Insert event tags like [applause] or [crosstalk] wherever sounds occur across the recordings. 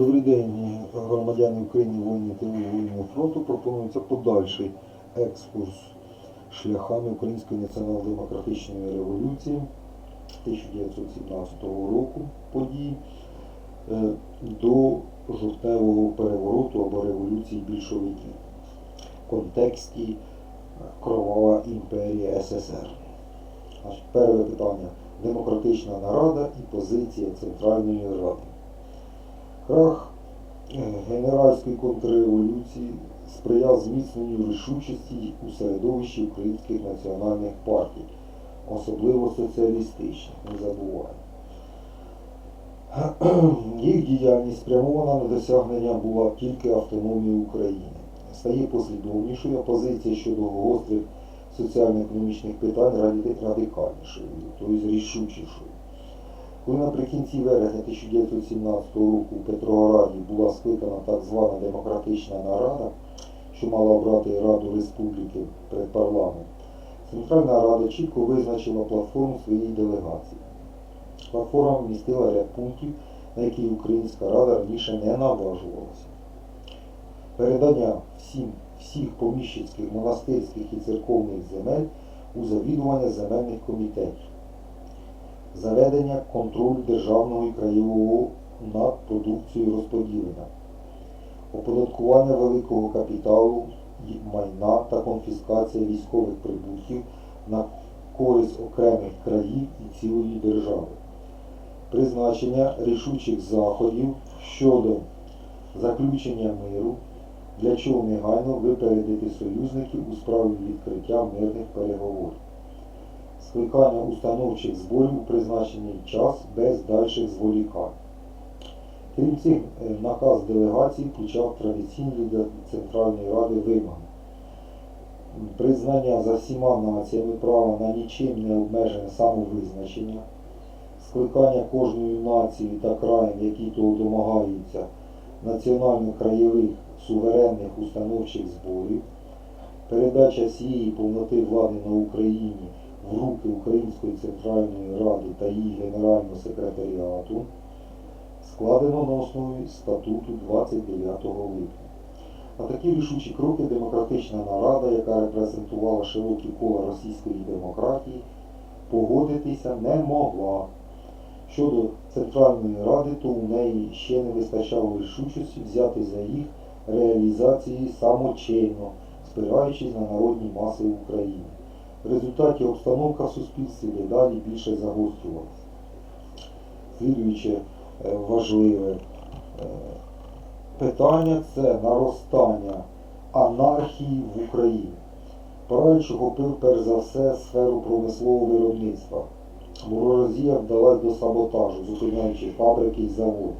Добрий день, громадяни України, воїни та воїни фронту. Пропонується подальший екскурс шляхами Української націонал-демократичної революції 1917 року подій е, до жовтневого перевороту або революції більшовиків в контексті е, кровава імперія СССР. Перше питання. Демократична нарада і позиція Центральної Ради. Крах е, генеральської контрреволюції сприяв зміцненню рішучості у середовищі українських національних партій, особливо соціалістичних, не забуваємо. [clears throat] Їх діяльність спрямована на досягнення була тільки автономії України. Стає послідовнішою, а позиція щодо гострих соціально-економічних питань радикальнішою, тобто рішучішою. Коли наприкінці вересня 1917 року у Петрограді була скликана так звана демократична нарада, що мала обрати Раду Республіки перед парламент, Центральна Рада чітко визначила платформу своєї делегації. Платформа містила ряд пунктів, на які Українська Рада раніше не наважувалася. Передання всім, всіх поміщицьких, монастирських і церковних земель у завідування земельних комітетів заведення контролю державного і краєвого над продукцією розподілення, оподаткування великого капіталу і майна та конфіскація військових прибутків на користь окремих країв і цілої держави, призначення рішучих заходів щодо заключення миру, для чого негайно випередити союзників у справі відкриття мирних переговорів скликання установчих зборів у призначений час без дальших зволікань. Крім цих, е, наказ делегації включав традиційні для Центральної Ради вимоги. Признання за всіма націями права на нічим не обмежене самовизначення, скликання кожною нацією та краєм, які того домагаються, національно-краєвих суверенних установчих зборів, передача всієї повноти влади на Україні в руки Української Центральної Ради та її Генерального секретаріату складено на основі статуту 29 липня. На такі рішучі кроки демократична нарада, яка репрезентувала широкі кола російської демократії, погодитися не могла. Щодо Центральної Ради, то у неї ще не вистачало рішучості взяти за їх реалізації самочинно, спираючись на народні маси України. В результаті обстановка в суспільстві дедалі більше загострювалася. Слідуюче е, важливе е, питання це наростання анархії в Україні. Параліч охопив перш за все сферу промислового виробництва. Буржуазія вдалась до саботажу, зупиняючи фабрики і заводи,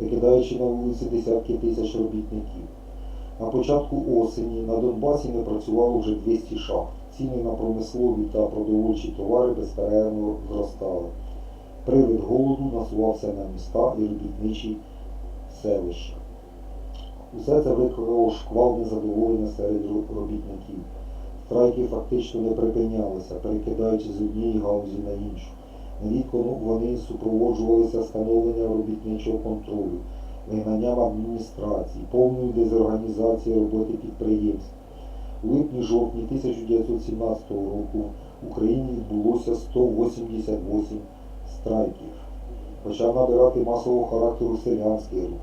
викидаючи на вулиці десятки тисяч робітників. На початку осені на Донбасі не працювало вже 200 шахт. Ціни на промислові та продовольчі товари безперервно зростали. Привид голоду насувався на міста і робітничі селища. Усе це викликало шквал незадоволення серед робітників. Страйки фактично не припинялися, перекидаючи з однієї галузі на іншу. Нерідко вони супроводжувалися становленням робітничого контролю, вигнанням адміністрації, повною дезорганізацією роботи підприємств. У липні-жовтні 1917 року в Україні відбулося 188 страйків. Почав набирати масового характеру селянський рух.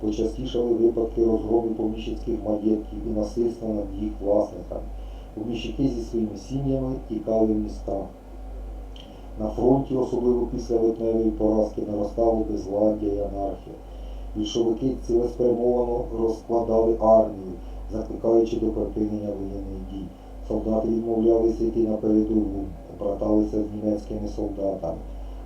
Почастішали випадки розгрому поміщицьких маєтків і насильства над їх власниками. Поміщики зі своїми сім'ями тікали в міста. На фронті, особливо після липневої поразки, наростало безладдя і анархія. Більшовики цілеспрямовано розкладали армію, закликаючи до припинення воєнних дій. Солдати відмовлялися йти на передову, браталися з німецькими солдатами.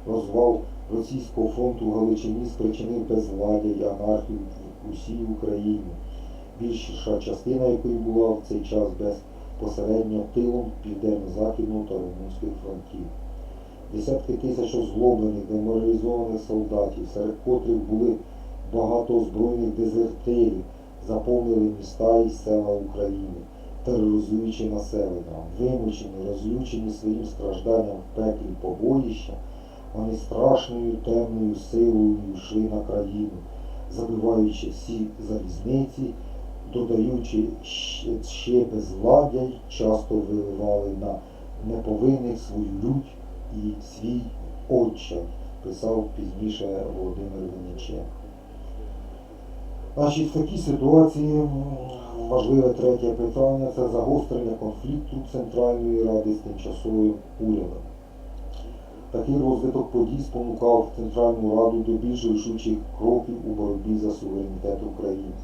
Розвал російського фронту в Галичині спричинив безвладдя і анархію в усій Україні, більша частина якої була в цей час безпосередньо тилом південно-західного та румунських фронтів. Десятки тисяч озлоблених, деморалізованих солдатів, серед котрих були багато озброєних дезертирів, заповнили міста і села України, тероризуючи населення, вимучені, розлючені своїм стражданням в пеклі побоїща, вони страшною темною силою йшли на країну, забиваючи всі залізниці, додаючи ще- безвладдя, й часто виливали на неповинних свою лють і свій отчай, писав пізніше Володимир Винниченко. Значить, в такій ситуації важливе третє питання це загострення конфлікту Центральної Ради з тимчасовим урядом. Такий розвиток подій спонукав Центральну Раду до більш рішучих кроків у боротьбі за суверенітет України.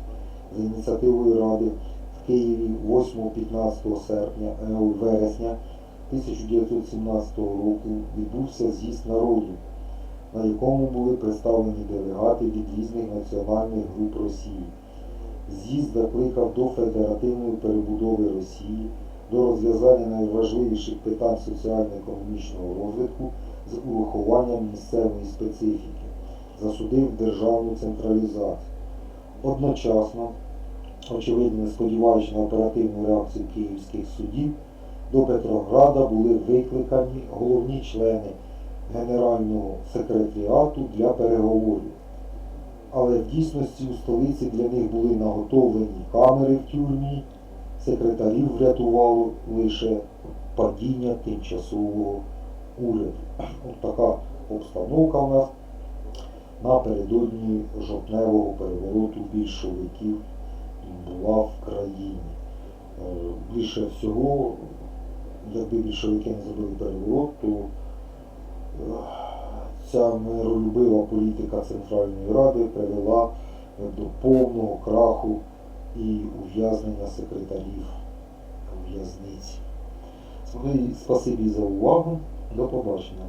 За ініціативою Ради в Києві 8-15 серпня, е, вересня 1917 року відбувся з'їзд народу, на якому були представлені делегати від різних національних груп Росії. З'їзд закликав до федеративної перебудови Росії, до розв'язання найважливіших питань соціально-економічного розвитку з урахуванням місцевої специфіки, засудив державну централізацію. Одночасно, очевидно, сподіваючись на оперативну реакцію київських судів, до Петрограда були викликані головні члени Генерального секретаріату для переговорів. Але в дійсності у столиці для них були наготовлені камери в тюрмі, секретарів врятувало лише падіння тимчасового уряду. [clears throat] От така обстановка в нас напередодні жовтневого перевороту більшовиків була в країні. Більше всього, якби більшовики не зробили переворот, то ця миролюбива політика Центральної Ради привела до повного краху і ув'язнення секретарів в'язниці. Спасибі за увагу. До побачення.